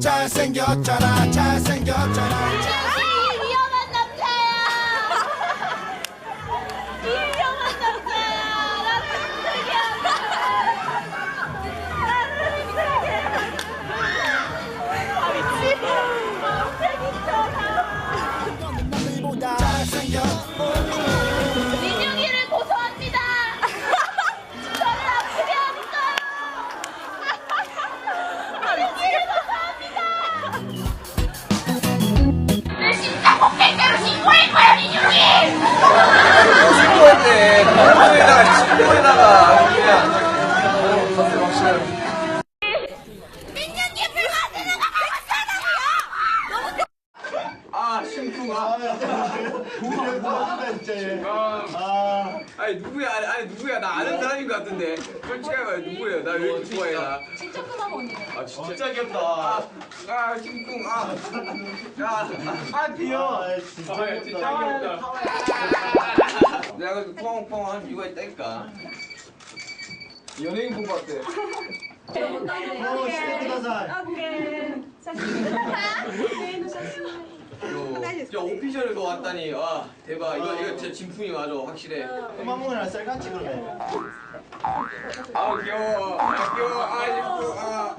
잘생겼잖아 잘생겼잖아 아 심쿵아 아. 아니 누구야? 아니, 아니 누구야? 나 아는 사람인 것 같은데. 솔직하게 말해 누구예요? 나 왜 이렇게 좋아해 나? 진짜 큰맘 언니네. 아 진짜. 귀엽다. 아, 아 심쿵 아야아 귀여워 아 진짜 귀엽다. 내가 그래도 뻥뻥 한 이유가 있다니까 연예인 본것 같아. 야 오피셜에서 왔다니. 와 대박. 이거 이거 진짜 진품이 맞아 확실해. 마몽이랑 셀같이 그러네. 아 귀여워. 아 귀여워. 아 예뻐 아